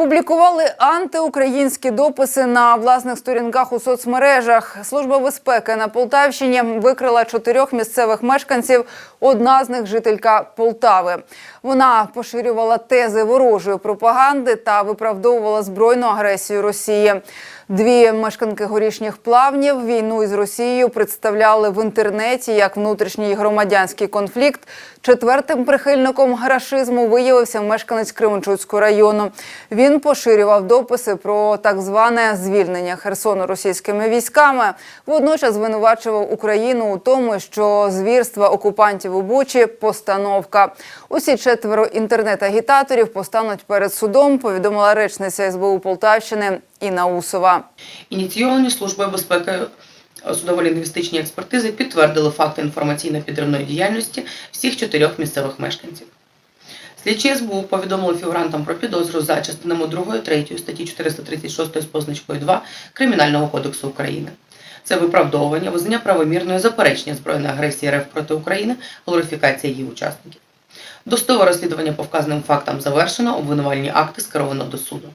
Публікували антиукраїнські дописи на власних сторінках у соцмережах. Служба безпеки на Полтавщині викрила чотирьох місцевих мешканців. Одна з них жителька Полтави. Вона поширювала тези ворожої пропаганди та виправдовувала збройну агресію Росії. Дві мешканки горішніх плавнів війну із Росією представляли в інтернеті як внутрішній громадянський конфлікт. Четвертим прихильником рашизму виявився мешканець Кременчуцького району. Він поширював дописи про так зване звільнення Херсону російськими військами. Водночас звинувачував Україну у тому, що звірства окупантів у Бучі постановка. Усі четверо інтернет-агітаторів постануть перед судом. Повідомила речниця СБУ Полтавщини Інна Усова. Ініційовані службою безпеки судово-лінгвістичні експертизи підтвердили факти інформаційно-підривної діяльності всіх чотирьох місцевих мешканців. Слідчі СБУ повідомили фігурантам про підозру за частинами 2 3 статті 436 з позначкою 2 Кримінального кодексу України. Це виправдовування, визнання правомірної заперечення збройної агресії РФ проти України, глорифікація її учасників. Достове розслідування по вказаним фактам завершено, обвинувальні акти скеровано до суду.